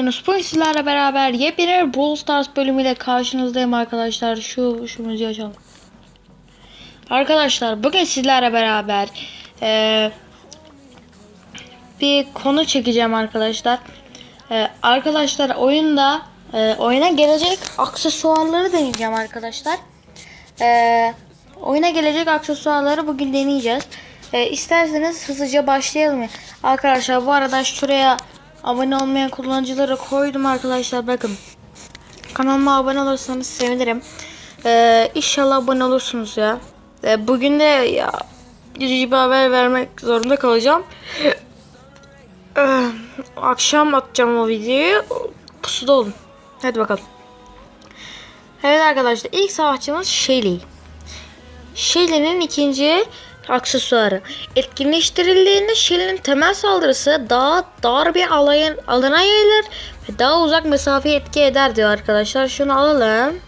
Yunus. Bugün sizlerle beraber yepyeni Brawl Stars bölümüyle karşınızdayım arkadaşlar. Şu, şu müziği açalım. Arkadaşlar bugün sizlerle beraber eee, bir konu çekeceğim arkadaşlar. Eee, arkadaşlar oyunda eee, oyuna gelecek aksesuarları deneyeceğim arkadaşlar. Eee, oyuna gelecek aksesuarları bugün deneyeceğiz. Eee isterseniz hızlıca başlayalım. Arkadaşlar bu arada şuraya abone olmayan kullanıcıları koydum arkadaşlar bakın. Kanalıma abone olursanız sevinirim. Ee, inşallah abone olursunuz ya. Ee, bugün de ya üzücü bir haber vermek zorunda kalacağım. Ee, akşam atacağım o videoyu. Pusuda olun. Hadi bakalım. Evet arkadaşlar ilk savaşçımız Shelly. Shelly'nin ikinci aksesuarı. Etkinleştirildiğinde Shelly'nin temel saldırısı daha dar bir alayın, alana yayılır ve daha uzak mesafeye etki eder diyor arkadaşlar. Şunu alalım.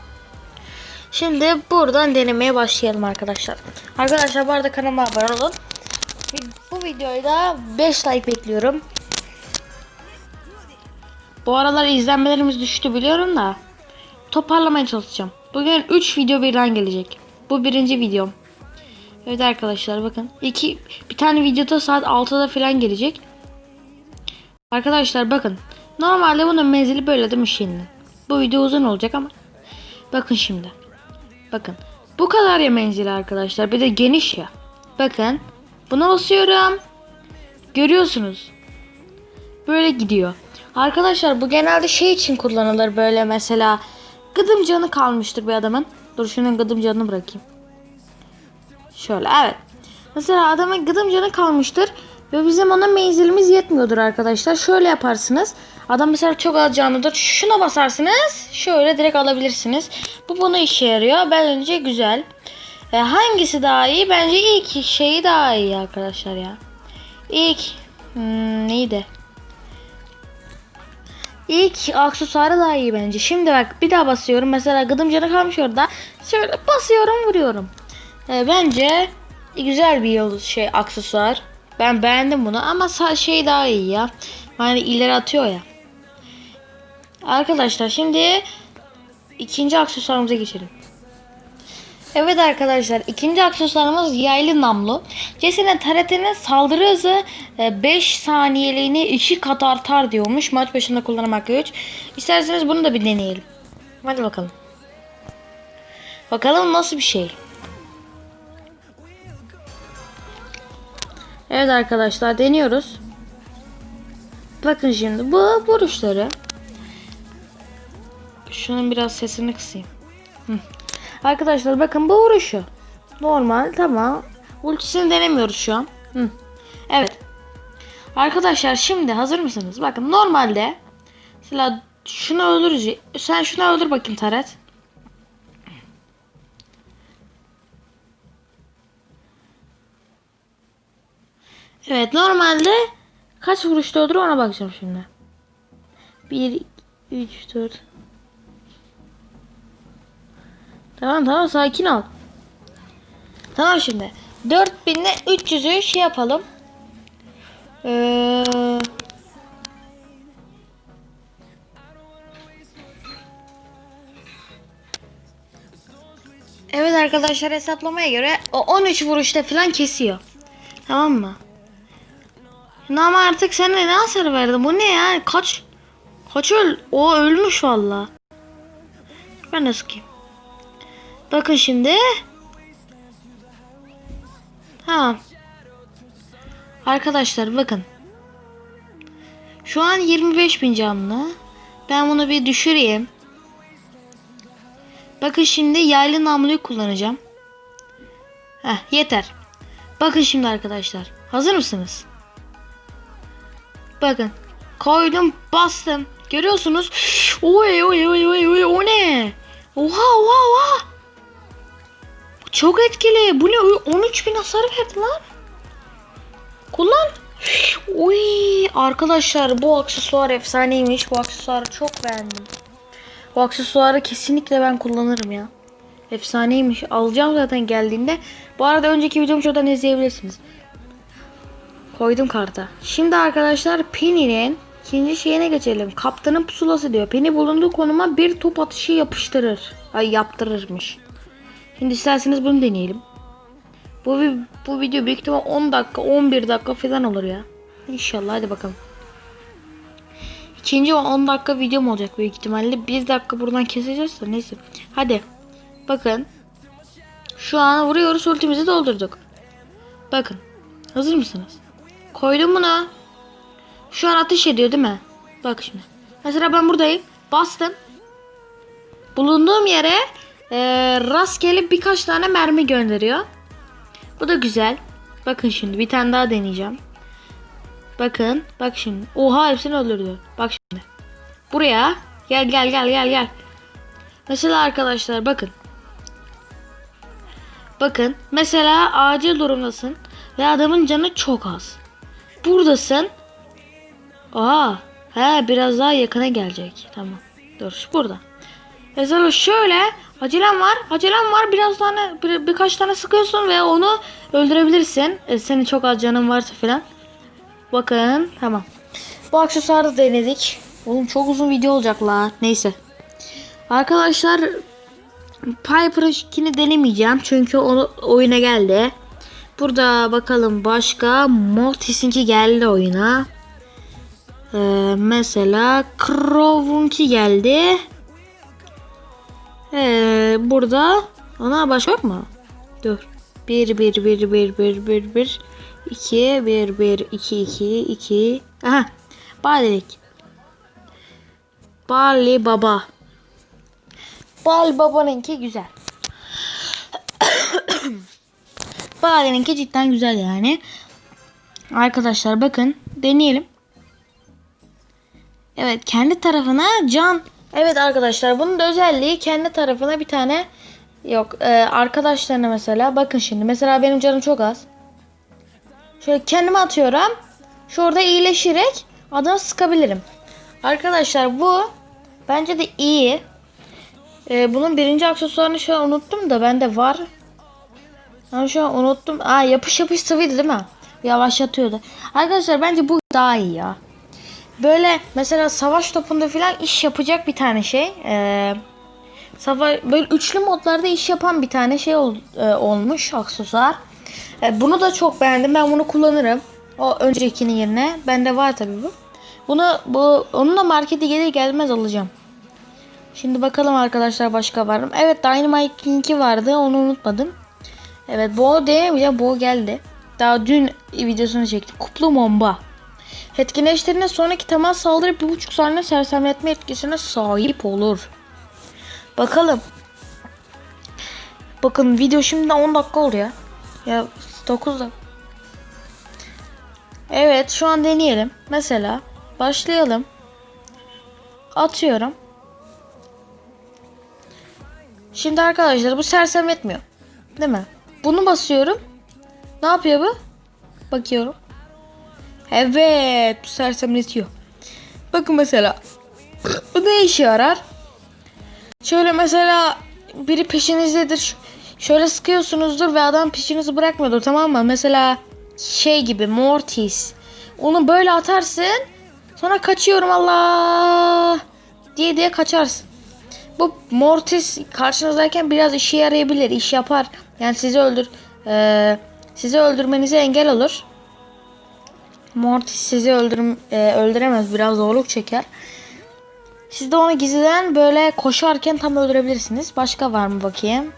Şimdi buradan denemeye başlayalım arkadaşlar. Arkadaşlar bu arada kanalıma abone olun. Bu videoyu da 5 like bekliyorum. Bu aralar izlenmelerimiz düştü biliyorum da. Toparlamaya çalışacağım. Bugün 3 video birden gelecek. Bu birinci videom. Evet arkadaşlar bakın. iki bir tane videoda saat 6'da falan gelecek. Arkadaşlar bakın. Normalde bunun menzili böyle değil mi şimdi? Bu video uzun olacak ama. Bakın şimdi. Bakın. Bu kadar ya menzili arkadaşlar. Bir de geniş ya. Bakın. Buna basıyorum. Görüyorsunuz. Böyle gidiyor. Arkadaşlar bu genelde şey için kullanılır böyle mesela. Gıdım canı kalmıştır bir adamın. Dur şunun gıdım canını bırakayım. Şöyle evet. Mesela adamın gıdım canı kalmıştır. Ve bizim ona menzilimiz yetmiyordur arkadaşlar. Şöyle yaparsınız. Adam mesela çok az canlıdır. Şuna basarsınız. Şöyle direkt alabilirsiniz. Bu buna işe yarıyor. Bence güzel. E, hangisi daha iyi? Bence ilk şeyi daha iyi arkadaşlar ya. İlk hmm, neydi? İlk aksesuarı daha iyi bence. Şimdi bak bir daha basıyorum. Mesela gıdım canı kalmış orada. Şöyle basıyorum vuruyorum. E, bence güzel bir yol şey aksesuar. Ben beğendim bunu ama şey daha iyi ya. Yani ileri atıyor ya. Arkadaşlar şimdi ikinci aksesuarımıza geçelim. Evet arkadaşlar ikinci aksesuarımız yaylı namlu. Jesse'nin taretinin saldırı hızı 5 saniyeliğine 2 kat artar diyormuş. Maç başında kullanmak güç. İsterseniz bunu da bir deneyelim. Hadi bakalım. Bakalım nasıl bir şey. Evet arkadaşlar deniyoruz. Bakın şimdi bu vuruşları. Şunun biraz sesini kısayım. Hı. Arkadaşlar bakın bu vuruşu. Normal tamam. Ultisini denemiyoruz şu an. Hı. Evet. Arkadaşlar şimdi hazır mısınız? Bakın normalde mesela şunu öldürürüz. Sen şunu öldür bakayım Taret. Evet normalde kaç vuruşta öldür ona bakacağım şimdi. 1 3 4 Tamam tamam sakin ol. Tamam şimdi. 4000 ile 300'ü şey yapalım. Ee, Evet arkadaşlar hesaplamaya göre o 13 vuruşta falan kesiyor. Tamam mı? Ama artık sen ne hasar verdin? Bu ne ya? Kaç? Kaç öl? O ölmüş valla. Ben de sıkayım. Bakın şimdi. Ha. Arkadaşlar bakın. Şu an 25 bin canlı. Ben bunu bir düşüreyim. Bakın şimdi yaylı namluyu kullanacağım. Heh, yeter. Bakın şimdi arkadaşlar. Hazır mısınız? Bakın. Koydum bastım. Görüyorsunuz. Oy oy oy oy oy o ne? Oha oha oha. Çok etkili. Bu ne? 13 bin hasar verdi lan. Kullan. Uy arkadaşlar bu aksesuar efsaneymiş. Bu aksesuarı çok beğendim. Bu aksesuarı kesinlikle ben kullanırım ya. Efsaneymiş. Alacağım zaten geldiğinde. Bu arada önceki videomu şuradan izleyebilirsiniz. Koydum karta. Şimdi arkadaşlar Penny'nin İkinci şeyine geçelim. Kaptanın pusulası diyor. Peni bulunduğu konuma bir top atışı yapıştırır. Ay yaptırırmış. Şimdi isterseniz bunu deneyelim. Bu, bu video büyük ihtimal 10 dakika 11 dakika falan olur ya. İnşallah hadi bakalım. İkinci 10 dakika videom olacak büyük ihtimalle. 1 dakika buradan keseceğiz de neyse. Hadi. Bakın. Şu an vuruyoruz ultimizi doldurduk. Bakın. Hazır mısınız? Koydum bunu. Şu an ateş ediyor değil mi? Bak şimdi. Mesela ben buradayım. Bastım. Bulunduğum yere e, rastgele birkaç tane mermi gönderiyor. Bu da güzel. Bakın şimdi bir tane daha deneyeceğim. Bakın. Bak şimdi. Oha hepsini öldürdü. Bak şimdi. Buraya. Gel gel gel gel gel. Mesela arkadaşlar bakın. Bakın. Mesela acil durumdasın. Ve adamın canı çok az. Buradasın. Aa, he biraz daha yakına gelecek. Tamam. Dur burada. Mesela şöyle acelem var. Acelem var. Biraz tane bir, birkaç tane sıkıyorsun ve onu öldürebilirsin. E, senin çok az canın varsa filan. Bakın tamam. Bu aksesuarı denedik. Oğlum çok uzun video olacak la. Neyse. Arkadaşlar Piper 2'ni denemeyeceğim. Çünkü onu oyuna geldi. Burada bakalım başka Mortis'inki geldi oyuna. Ee, mesela Crow'unki geldi. Ee, burada ona başka yok mu? Dur. 1 1 1 1 1 1 1 2 1 1 2 2 2 Aha. Balelik. Bali Baba. Bal Baba'nınki güzel. Bali'ninki cidden güzel yani. Arkadaşlar bakın deneyelim. Evet kendi tarafına can. Evet arkadaşlar bunun da özelliği kendi tarafına bir tane yok. Ee, arkadaşlarına mesela bakın şimdi. Mesela benim canım çok az. Şöyle kendime atıyorum. Şurada iyileşerek adamı sıkabilirim. Arkadaşlar bu bence de iyi. Ee, bunun birinci aksesuarını an unuttum da bende var. Ama şu an unuttum. Aa yapış yapış sıvıydı değil mi? Yavaşlatıyordu. Arkadaşlar bence bu daha iyi ya. Böyle mesela savaş topunda falan iş yapacak bir tane şey. Ee, savaş böyle üçlü modlarda iş yapan bir tane şey ol, e, olmuş aksesuar. E, bunu da çok beğendim. Ben bunu kullanırım. O öncekinin yerine. Bende var tabii bu. Bunu bu onun da markete gelir gelmez alacağım. Şimdi bakalım arkadaşlar başka var mı? Evet Dynamite'inki vardı. Onu unutmadım. Evet Bo mi? Ya Bo geldi. Daha dün videosunu çektik. Kuplu bomba. Etkinleştirine sonraki temas saldırı bir buçuk saniye sersemletme etkisine sahip olur. Bakalım. Bakın video şimdi 10 dakika oldu ya. Ya 9 dakika. Evet şu an deneyelim. Mesela başlayalım. Atıyorum. Şimdi arkadaşlar bu sersemletmiyor. Değil mi? Bunu basıyorum. Ne yapıyor bu? Bakıyorum. Evet bu sersemletiyor. Bakın mesela. bu ne işe yarar? Şöyle mesela biri peşinizdedir. Şöyle sıkıyorsunuzdur ve adam peşinizi bırakmıyordur tamam mı? Mesela şey gibi Mortis. Onu böyle atarsın. Sonra kaçıyorum Allah diye diye kaçarsın. Bu Mortis karşınızdayken biraz işe yarayabilir, iş yapar. Yani sizi öldür, eee, sizi öldürmenize engel olur. Mortis sizi öldür, e, öldüremez, biraz zorluk çeker. Siz de onu gizliden böyle koşarken tam öldürebilirsiniz. Başka var mı bakayım?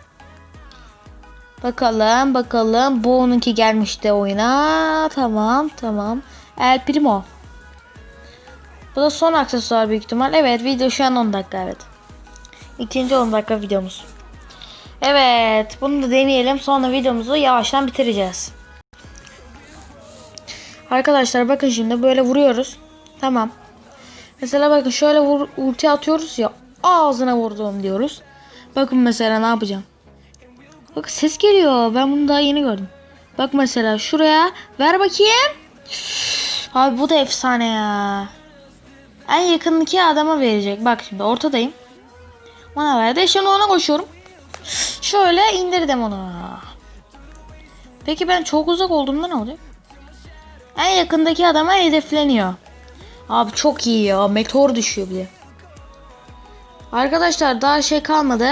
Bakalım, bakalım. Bu onunki gelmişti oyuna. Tamam, tamam. El Primo. Bu da son aksesuar büyük ihtimal. Evet, video şu an 10 dakika evet. İkinci 10 dakika videomuz. Evet bunu da deneyelim. Sonra videomuzu yavaştan bitireceğiz. Arkadaşlar bakın şimdi böyle vuruyoruz. Tamam. Mesela bakın şöyle vur, ulti atıyoruz ya. Ağzına vurdum diyoruz. Bakın mesela ne yapacağım. Bak ses geliyor. Ben bunu daha yeni gördüm. Bak mesela şuraya ver bakayım. Abi bu da efsane ya. En yakındaki adama verecek. Bak şimdi ortadayım. Bana verdi. Şimdi ona koşuyorum. Şöyle indirdim onu. Peki ben çok uzak olduğumda ne olacak? En yakındaki adama hedefleniyor. Abi çok iyi ya. Meteor düşüyor bir de. Arkadaşlar daha şey kalmadı.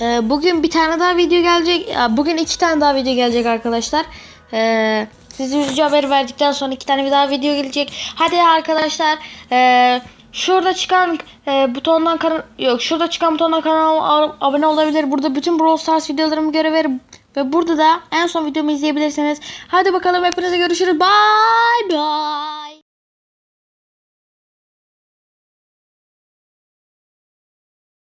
Ee, bugün bir tane daha video gelecek. Bugün iki tane daha video gelecek arkadaşlar. Ee, size üzücü haberi verdikten sonra iki tane daha video gelecek. Hadi arkadaşlar. ee, şurada çıkan ee, butondan kan yok şurada çıkan butondan kanalıma abone olabilir. Burada bütün Brawl Stars videolarımı görebilirim. Ve burada da en son videomu izleyebilirsiniz. Hadi bakalım hepinize görüşürüz. Bye bye.